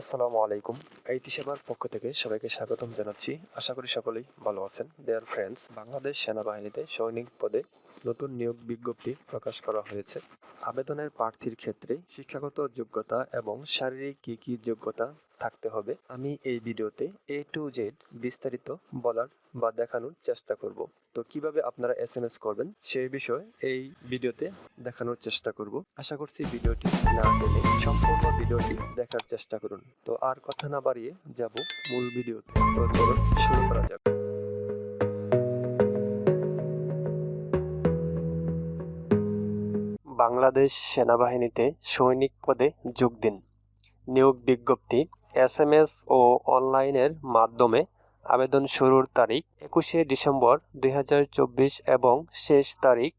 আসসালামু আলাইকুম। আইটি সেবার পক্ষ থেকে সবাইকে স্বাগতম জানাচ্ছি। আশা করি সকলেই ভালো আছেন। দেয়ার ফ্রেন্ডস বাংলাদেশ সেনাবাহিনীতে সৈনিক পদে নতুন নিয়োগ বিজ্ঞপ্তি প্রকাশ করা হয়েছে। আবেদনের প্রার্থীর ক্ষেত্রে শিক্ষাগত যোগ্যতা এবং শারীরিক কী কী যোগ্যতা থাকতে হবে, আমি এই ভিডিওতে এ টু জেড বিস্তারিত বলার বা দেখানোর চেষ্টা করব। তো কীভাবে আপনারা এস এম এস করবেন সেই বিষয়ে এই ভিডিওতে দেখানোর চেষ্টা করব। আশা করছি ভিডিওটি না টেনে সম্পূর্ণ ভিডিওটি দেখার চেষ্টা করুন। তো আর কথা না বাড়িয়ে যাব মূল ভিডিওতে। তো চলুন শুরু করা যাক। বাংলাদেশ সেনাবাহিনীতে সৈনিক পদে যোগ দিন। নিয়োগ বিজ্ঞপ্তি এস এম এস ও অনলাইনের মাধ্যমে আবেদন শুরুর তারিখ একুশে ডিসেম্বর দুই হাজার চব্বিশ এবং শেষ তারিখ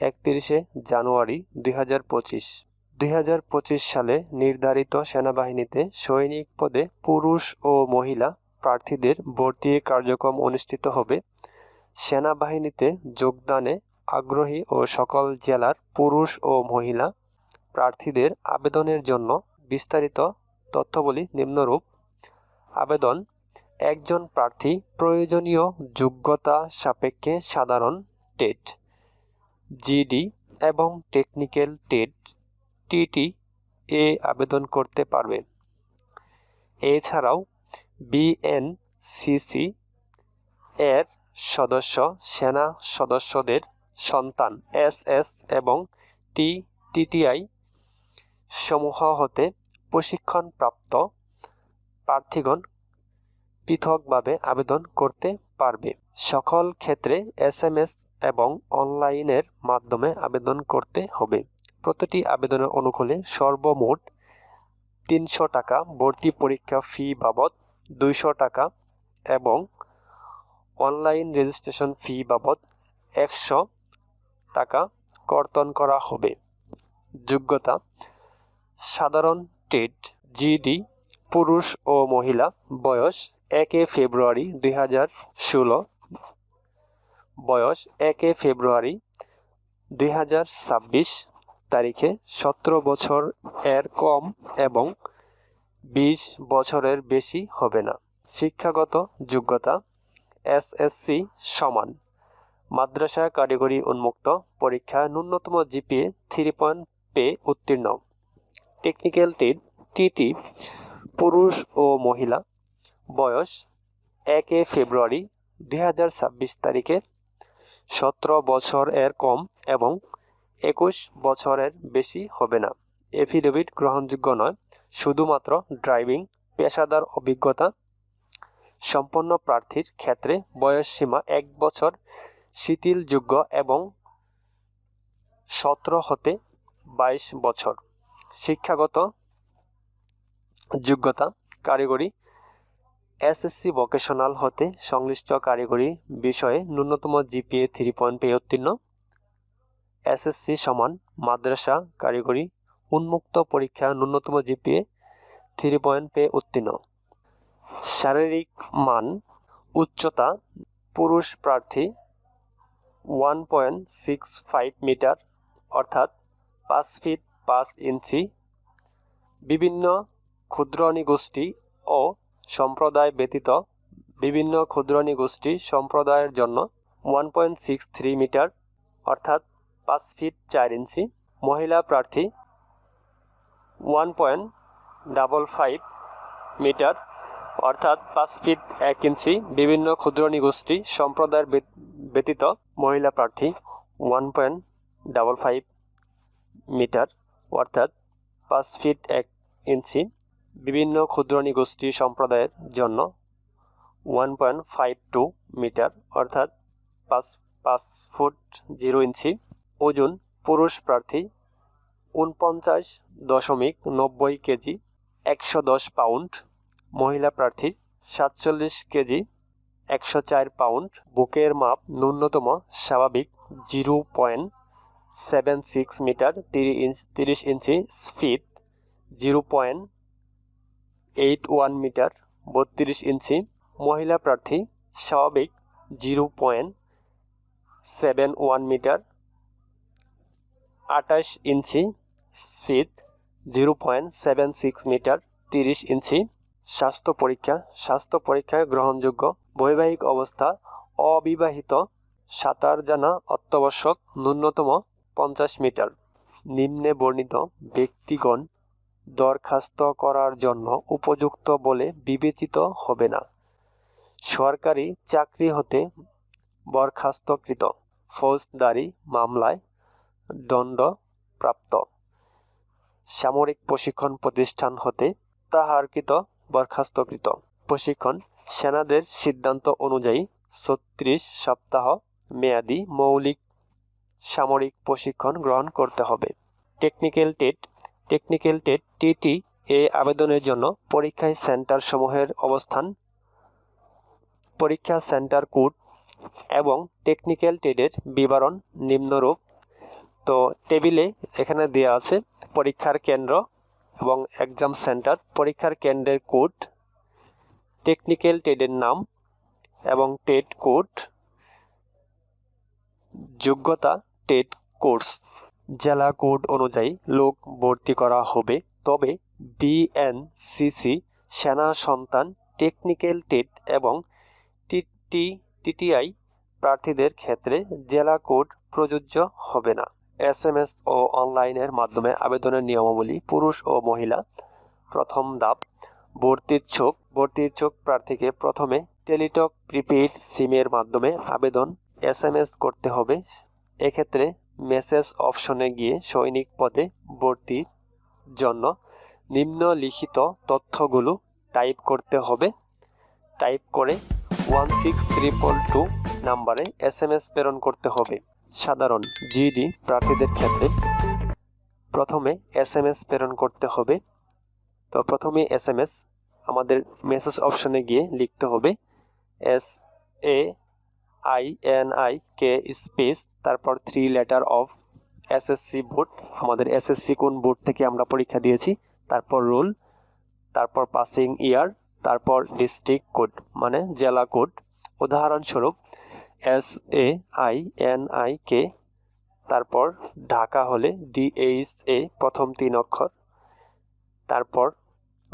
একত্রিশে জানুয়ারি দুই হাজার পঁচিশ। দুই হাজার পঁচিশ সালে নির্ধারিত সেনাবাহিনীতে সৈনিক পদে পুরুষ ও মহিলা প্রার্থীদের ভর্তি কার্যক্রম অনুষ্ঠিত হবে। সেনাবাহিনীতে যোগদানে আগ্রহী ও সকল জেলার পুরুষ ও মহিলা প্রার্থীদের আবেদনের জন্য বিস্তারিত তথ্যবলী নিম্নরূপ। আবেদন, একজন প্রার্থী প্রয়োজনীয় যোগ্যতা সাপেক্ষে সাধারণ টেট, জিডি এবং টেকনিক্যাল টেট, টিটি এ আবেদন করতে পারবে। এছাড়াও বিএনসিসি এর সদস্য, সেনা সদস্যদের সন্তান, এস এস এবং টি টিটিআই সমূহ হতে প্রশিক্ষণপ্রাপ্ত প্রার্থীগণ পৃথকভাবে আবেদন করতে পারবে। সকল ক্ষেত্রে এস এম এস এবং অনলাইনের মাধ্যমে আবেদন করতে হবে। প্রতিটি আবেদনের অনুকূলে সর্বমোট তিনশো টাকা ভর্তি পরীক্ষা ফি বাবদ, দুইশো টাকা এবং অনলাইন রেজিস্ট্রেশন ফি বাবদ একশো টাকা কর্তন করা হবে। যোগ্যতা, সাধারণ টেট জিডি পুরুষ ও মহিলা, বয়স একে ফেব্রুয়ারি দুই হাজার ষোলো। বয়স একে ফেব্রুয়ারি দুই হাজার ছাব্বিশ। তারিখে সতেরো বছর এর কম এবং বিশ বছরের বেশি হবে না। শিক্ষাগত যোগ্যতা এসএসসি সমান। মাদ্রাসা কারিগরি উন্মুক্ত পরীক্ষা ন্যূনতম জিপিএ থ্রি পয়েন্ট পে উত্তীর্ণ। টেকনিক্যাল টেট টিটি পুরুষ ও মহিলা। বয়স একে ফেব্রুয়ারি দুই হাজার ছাব্বিশ তারিখে। সতেরো বছর এর কম এবং একুশ বছরের বেশি হবে না। এফিডেভিট গ্রহণযোগ্য নয়, শুধুমাত্র ড্রাইভিং পেশাদার অভিজ্ঞতা। সম্পন্ন প্রার্থীর ক্ষেত্রে বয়স সীমা এক বছর। শিথিলযোগ্য এবং সতেরো হতে বাইশ বছর। শিক্ষাগত যোগ্যতা কারিগরি এসএসসি ভোকেশনাল হতে সংশ্লিষ্ট কারিগরি বিষয়ে ন্যূনতম জিপিএ থ্রি পয়েন্ট পে উত্তীর্ণ। এসএসসি সমান মাদ্রাসা কারিগরি উন্মুক্ত পরীক্ষা ন্যূনতম জিপিএ থ্রি পয়েন্ট পে উত্তীর্ণ। শারীরিক মান উচ্চতা পুরুষ প্রার্থী one point six five metre অর্থাৎ পাঁচ ফিট পাঁচ ইঞ্চি। বিভিন্ন ক্ষুদ্রণী গোষ্ঠী ও সম্প্রদায় ব্যতীত বিভিন্ন ক্ষুদ্রণী গোষ্ঠী সম্প্রদায়ের জন্য one point six three metre অর্থাৎ পাঁচ ফিট চার ইঞ্চি। মহিলা প্রার্থী one point double five metre অর্থাৎ পাঁচ ফিট এক ইঞ্চি। বিভিন্ন ক্ষুদ্রণী গোষ্ঠী সম্প্রদায়ের ব্যতীত মহিলা প্রার্থী one point double five metre অর্থাৎ পাঁচ ফিট এক ইঞ্চি বিভিন্ন ক্ষুদ্রণী গোষ্ঠী সম্প্রদায়ের জন্য one point five two metre অর্থাৎ পাঁচ পাঁচ ফুট জিরো ইঞ্চি ওজন পুরুষ প্রার্থী উনপঞ্চাশ দশমিক নব্বই কেজি, একশো দশ পাউন্ড মহিলা প্রার্থী সাতচল্লিশ কেজি একশো চার পাউন্ড, বুকের মাপ ন্যূনতম স্বাভাবিক zero point seven six metre, তিরিশ ইঞ্চ, তিরিশ ইঞ্চি speed, zero point eight one metre, বত্রিশ ইঞ্চি মহিলা প্রার্থী, স্বাভাবিক zero point seven one metre, আঠাশ ইঞ্চি speed, zero point seven six metre, তিরিশ ইঞ্চি স্বাস্থ্য পরীক্ষা, স্বাস্থ্য পরীক্ষায় গ্রহণযোগ্য বৈবাহিক অবস্থা অবিবাহিত সাঁতার জানা অত্যাবশ্যক ন্যূনতম পঞ্চাশ মিটার। নিম্নে বর্ণিত ব্যক্তিগণ দরখাস্ত করার জন্য উপযুক্ত বলে বিবেচিত হবে না। সরকারি চাকরি হতে বরখাস্তকৃত ফৌজদারি মামলায় দণ্ডপ্রাপ্ত। সামরিক প্রশিক্ষণ প্রতিষ্ঠান হতে তাহারকৃত বরখাস্তকৃত। প্রশিক্ষণ সেনাদের সিদ্ধান্ত অনুযায়ী ছত্রিশ সপ্তাহ মেয়াদি মৌলিক সামরিক প্রশিক্ষণ গ্রহণ করতে হবে। Technical TET technical TET T T এ আবেদনের জন্য পরীক্ষায় সেন্টার সমূহের অবস্থান, পরীক্ষা সেন্টার কোড এবং টেকনিক্যাল টেডের বিবরণ নিম্নরূপ। তো টেবিলে এখানে দেওয়া আছে পরীক্ষার কেন্দ্র এবং এক্সাম সেন্টার। পরীক্ষার কেন্দ্রের কোড টেকনিক্যাল টেডের নাম এবং টেট কোড যোগ্যতা টেট কোর্স জেলা কোড অনুযায়ী লোক ভর্তি করা হবে। তবে বিএনসিসি সেনা সন্তান টেকনিক্যাল টেট এবং টিটি টিটিআই প্রার্থীদের ক্ষেত্রে জেলা কোড প্রযোজ্য হবে না। এস এম এস ও অনলাইনের মাধ্যমে আবেদনের নিয়মাবলী পুরুষ ও মহিলা, প্রথম ধাপ। ভর্তিচ্ছুক ভর্তিচ্ছুক প্রার্থীকে প্রথমে টেলিটক, প্রিপেইড, সিমের মাধ্যমে আবেদন এস এম এস করতে হবে। এক্ষেত্রে মেসেজ অপশনে গিয়ে সৈনিক পদে ভর্তির জন্য নিম্নলিখিত তথ্যগুলো টাইপ করতে হবে। টাইপ করে ওয়ান সিক্স ত্রিপল টু নাম্বারে এস এম এস প্রেরণ করতে হবে। সাধারণ জিডি প্রার্থীদের ক্ষেত্রে প্রথমে এস এম এস প্রেরণ করতে হবে। তো প্রথমে এস এম এস, আমাদের মেসেজ অপশনে গিয়ে লিখতে হবে S A I N I K space, তারপর three letter of SSC board আমাদের এসএসসি কোন বোর্ড থেকে আমরা পরীক্ষা দিয়েছি, তারপর রোল তারপর পাসিং ইয়ার তারপর ডিস্ট্রিক্ট কোড মানে জেলা কোড উদাহরণস্বরূপ S A I N I K, তারপর ঢাকা হলে ডিএইচ এ প্রথম তিন অক্ষর, তারপর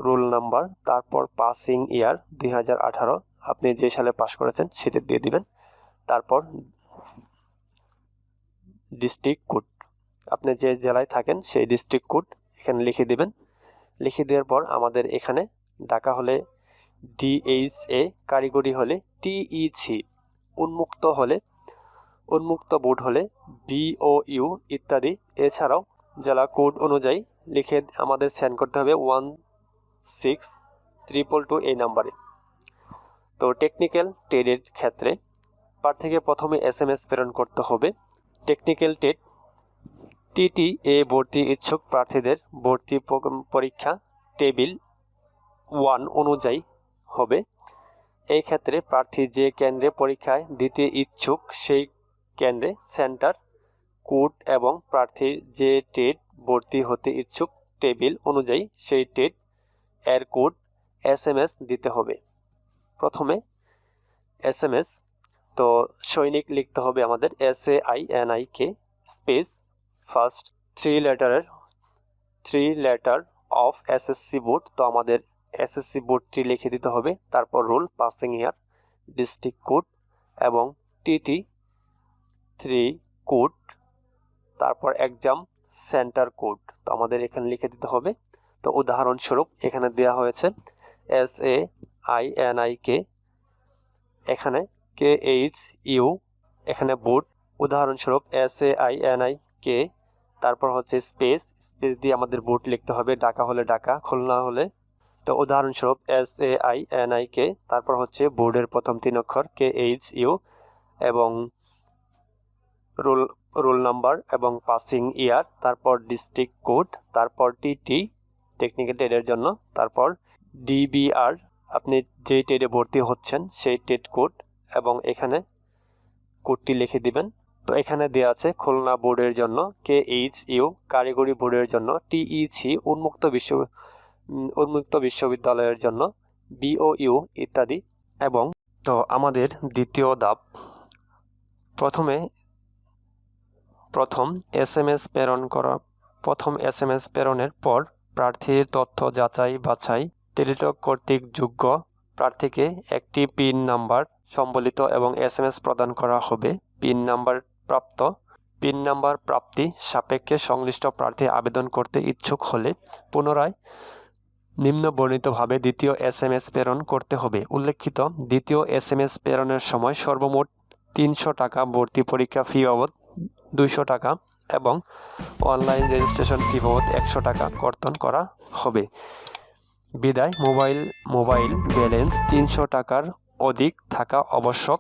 রোল নাম্বার, তারপর পাসিং ইয়ার দুই হাজার আঠারো। আপনি যে সালে পাশ করেছেন সেটা দিয়ে দিবেন। তারপর ডিস্ট্রিক্ট কোড আপনি যে জেলায় থাকেন সেই ডিস্ট্রিক্ট কোড এখানে লিখে দিবেন। লিখে দেওয়ার পর আমাদের এখানে ঢাকা হলে ডিএইচ এ কারিগরি হলে টিইসি উন্মুক্ত হলে, উন্মুক্ত বোর্ড হলে বিও ইউ ইত্যাদি। এছাড়াও জেলা কোড অনুযায়ী লিখে আমাদের সেন্ড করতে হবে ওয়ান সিক্স ট্রিপল টু এই নাম্বারে। তো টেকনিক্যাল ট্রেডের ক্ষেত্রে প্রার্থীকে প্রথমে এস এম এস প্রেরণ করতে হবে। টেকনিক্যাল টেট টিটি এ ভর্তি ইচ্ছুক প্রার্থীদের ভর্তি পরীক্ষা টেবিল ওয়ান অনুযায়ী হবে। এই ক্ষেত্রে প্রার্থী যে কেন্দ্রে পরীক্ষায় দিতে ইচ্ছুক সেই কেন্দ্রে সেন্টার কোড এবং প্রার্থীর যে টেট ভর্তি হতে ইচ্ছুক টেবিল অনুযায়ী সেই টেট এর কোড এস এম এস দিতে হবে। প্রথমে এস এম এস, তো সৈনিক লিখতে হবে আমাদের S A I N I K space first three লেটারের, three letter of SSC board, তো আমাদের এসএসসি বোর্ডটি লিখে দিতে হবে। তারপর roll, passing year, district code এবং টিটি, থ্রি কোড, তারপর এক্সাম সেন্টার কোড, তো আমাদের এখানে লিখে দিতে হবে। তো উদাহরণস্বরূপ এখানে দেওয়া হয়েছে S A I N I K এখানে কে এইচ ইউ এখানে বুট উদাহরণস্বরূপ S A I N I K তারপর হচ্ছে স্পেস স্পেস দিয়ে আমাদের বুট লিখতে হবে, ডাকা হলে ডাকা, খুলনা হলে। তো উদাহরণস্বরূপ S A I N I K তারপর হচ্ছে বোর্ডের প্রথম তিন অক্ষর কে এইচ ইউ এবং রোল রোল নাম্বার এবং পাসিং ইয়ার তারপর ডিস্ট্রিক্ট কোড তারপর টিটি টেকনিক্যাল টেডের জন্য। তারপর ডিবিআর আপনি যেই টেডে ভর্তি হচ্ছেন সেই টেড কোড এবং এখানে কোডটি লিখে দিবেন। তো এখানে দেওয়া আছে খুলনা বোর্ডের জন্য কে এইচ ইউ কারিগরি বোর্ডের জন্য টিইসি উন্মুক্ত বিশ্ব উন্মুক্ত বিশ্ববিদ্যালয়ের জন্য বিও ইউ ইত্যাদি এবং তো আমাদের দ্বিতীয় ধাপ। প্রথমে প্রথম এস এম এস প্রেরণ করা, প্রথম এস এম এস প্রেরণের পর প্রার্থীর তথ্য যাচাই বাছাই টেলিটক কর্তৃক যোগ্য প্রার্থীকে একটি পিন নাম্বার সম্বলিত এবং এস প্রদান করা হবে। পিন নাম্বার প্রাপ্ত। পিন নাম্বার প্রাপ্তি সাপেক্ষে সংশ্লিষ্ট প্রার্থী আবেদন করতে ইচ্ছুক হলে পুনরায় নিম্ন বর্ণিতভাবে দ্বিতীয় এস এম এস প্রেরণ করতে হবে। উল্লেখিত, দ্বিতীয় এস এম এস প্রেরণের সময় সর্বমোট তিনশো টাকা ভর্তি পরীক্ষা ফি বাবদ দুইশো টাকা এবং অনলাইন রেজিস্ট্রেশন ফি বাবদ একশো টাকা কর্তন করা হবে। বিদায়, মোবাইল মোবাইল ব্যালেন্স তিনশো টাকার অধিক থাকা আবশ্যক।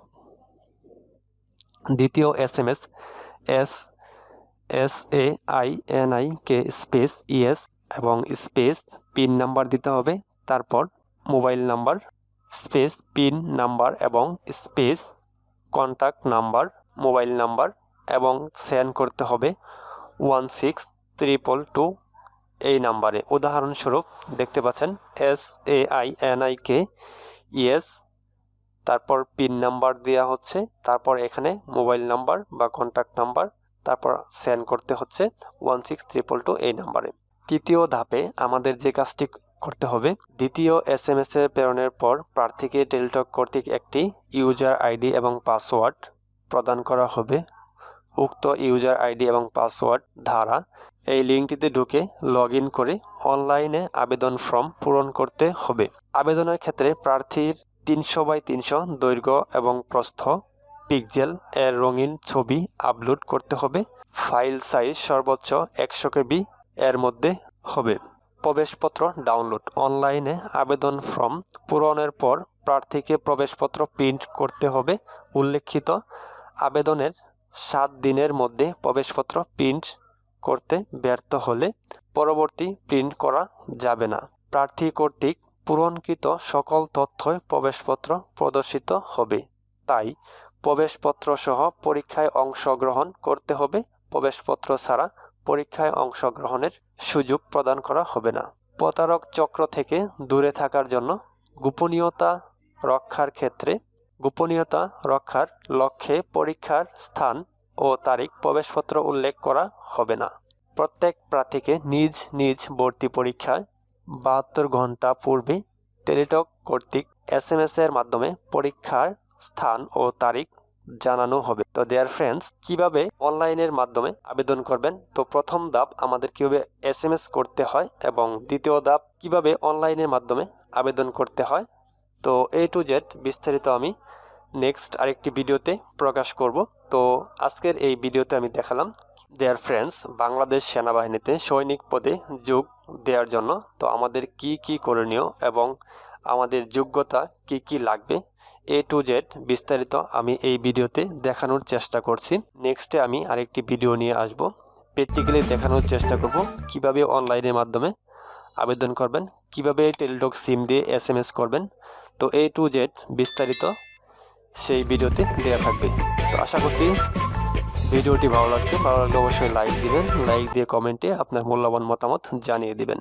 দ্বিতীয় S M S S S A I N I K space E S এবং স্পেস পিন নাম্বার দিতে হবে। তারপর mobile number, space pin number এবং space contact number, mobile number এবং সেন্ড করতে হবে ওয়ান সিক্স ত্রিপল টু এই নাম্বারে। উদাহরণস্বরূপ দেখতে পাচ্ছেন S A I N I K ES তারপর পিন নাম্বার দেওয়া হচ্ছে, তারপর এখানে মোবাইল নাম্বার বা কন্ট্যাক্ট নাম্বার তারপর সেন্ড করতে হচ্ছে ওয়ান সিক্স ট্রিপল টু এই নাম্বারে। তৃতীয় ধাপে আমাদের যে কাজটি করতে হবে, দ্বিতীয় এস এম এস প্রেরণের পর প্রার্থীকে টেলিটক কর্তৃক একটি ইউজার আইডি এবং পাসওয়ার্ড প্রদান করা হবে। উক্ত ইউজার আইডি এবং পাসওয়ার্ড দ্বারা এই লিঙ্কটিতে ঢুকে লগ করে অনলাইনে আবেদন ফর্ম পূরণ করতে হবে। আবেদনের ক্ষেত্রে প্রার্থীর তিনশো বাই তিনশো দৈর্ঘ্য এবং প্রস্থ, পিকজেল এর রঙিন ছবি আপলোড করতে হবে। ফাইল সাইজ সর্বোচ্চ একশো কেবি এর মধ্যে হবে। প্রবেশপত্র ডাউনলোড। অনলাইনে আবেদন ফর্ম পূরণের পর প্রার্থীকে প্রবেশপত্র প্রিন্ট করতে হবে। উল্লেখিত আবেদনের সাত দিনের মধ্যে প্রবেশপত্র প্রিন্ট করতে ব্যর্থ হলে পরবর্তী প্রিন্ট করা যাবে না। প্রার্থী কর্তৃক পূরণকৃত সকল তথ্যই প্রবেশপত্র প্রদর্শিত হবে। তাই প্রবেশপত্র সহ পরীক্ষায় অংশগ্রহণ করতে হবে। প্রবেশপত্র ছাড়া পরীক্ষায় অংশগ্রহণের সুযোগ প্রদান করা হবে না। প্রতারক চক্র থেকে দূরে থাকার জন্য গোপনীয়তা রক্ষার ক্ষেত্রে গোপনীয়তা রক্ষার লক্ষ্যে পরীক্ষার স্থান ও তারিখ প্রবেশপত্র উল্লেখ করা হবে না। প্রত্যেক প্রার্থীকে নিজ নিজ ভর্তি পরীক্ষায় বাহাত্তর ঘণ্টা পূর্বে টেলিটক কর্তৃক এস এম এস এর মাধ্যমে পরীক্ষার স্থান ও তারিখ জানানো হবে। তো দেয়ার ফ্রেন্ডস কীভাবে অনলাইনের মাধ্যমে আবেদন করবেন? তো প্রথম ধাপ আমাদের কীভাবে এস করতে হয় এবং দ্বিতীয় ধাপ কীভাবে অনলাইনের মাধ্যমে আবেদন করতে হয়? তো এ টু জেড বিস্তারিত আমি নেক্সট আরেকটি ভিডিওতে প্রকাশ করব। তো আজকের এই ভিডিওতে আমি দেখালাম দেয়ার ফ্রেন্ডস বাংলাদেশ সেনাবাহিনীতে সৈনিক পদে যোগ দেওয়ার জন্য তো আমাদের কি কি করণীয় এবং আমাদের যোগ্যতা কি কি লাগবে? এ টু জেড বিস্তারিত আমি এই ভিডিওতে দেখানোর চেষ্টা করছি। নেক্সটে আমি আরেকটি ভিডিও নিয়ে আসব। প্র্যাকটিক্যালি দেখানোর চেষ্টা করব কীভাবে অনলাইনের মাধ্যমে আবেদন করবেন, কীভাবে টেলিটক সিম দিয়ে এস করবেন তো এ টু জেড বিস্তারিত সেই ভিডিওতে দেওয়া থাকবে। তো আশা করছি ভিডিওটি ভালো লাগছে। ভালো লাগলে অবশ্যই লাইক দিবেন। লাইক দিয়ে কমেন্টে আপনার মূল্যবান মতামত জানিয়ে দিবেন।